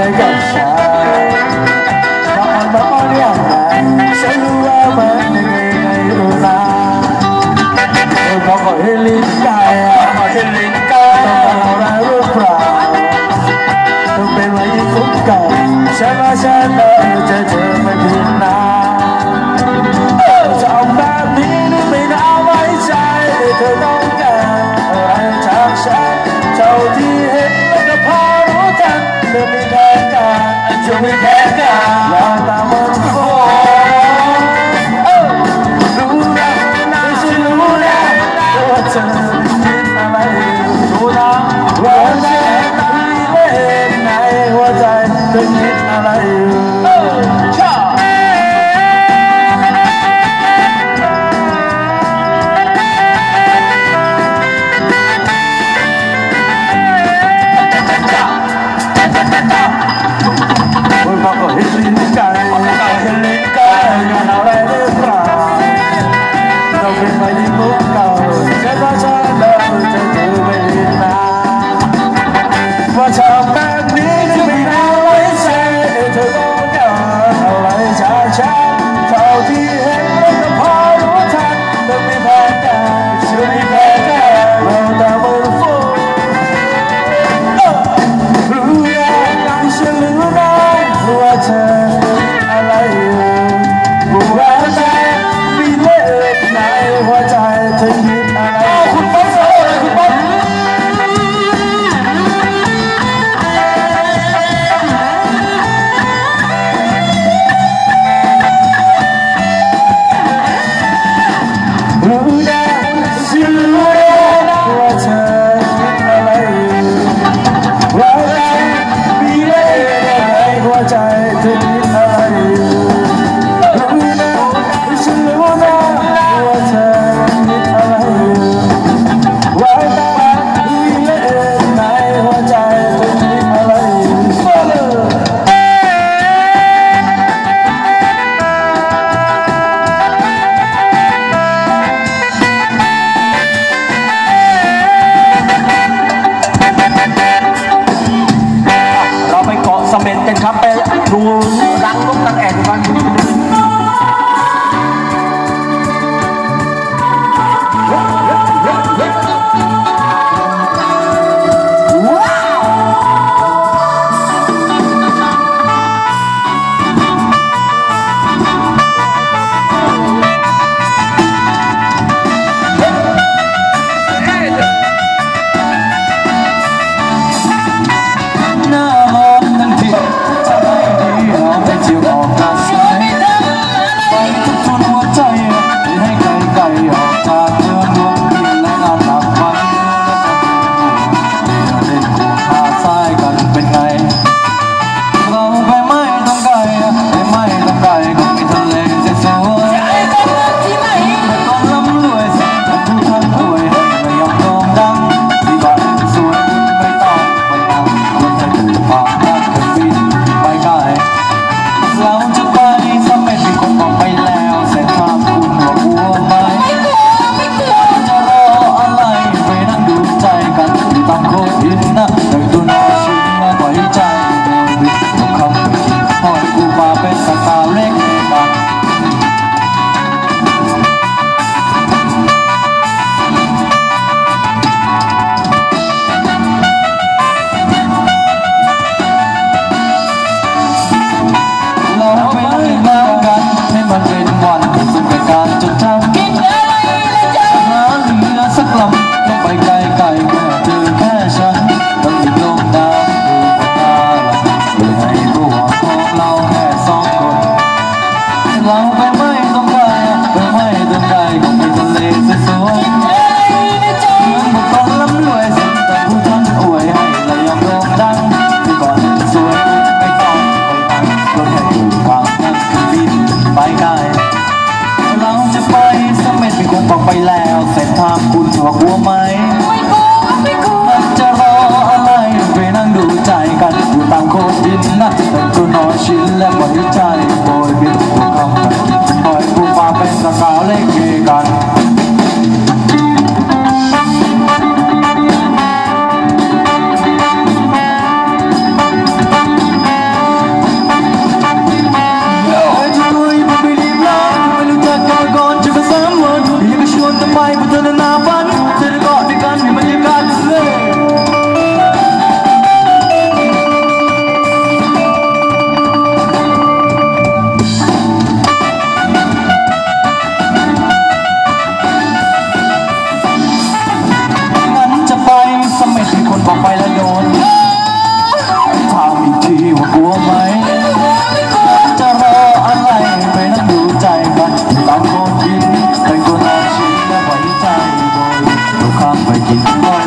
ธอกับฉันเพราอับอเองนั้ฉันรู้ว่ามันไม่รู้นะเธอบอกขอให้ลิ้นกายขอให้ลิ้นกายต้องอะไรรืเปล่าต้งเป็นไรทุกข์กันฉันว่าฉัน ตั้งลุกตั้งแอนวัน Bye.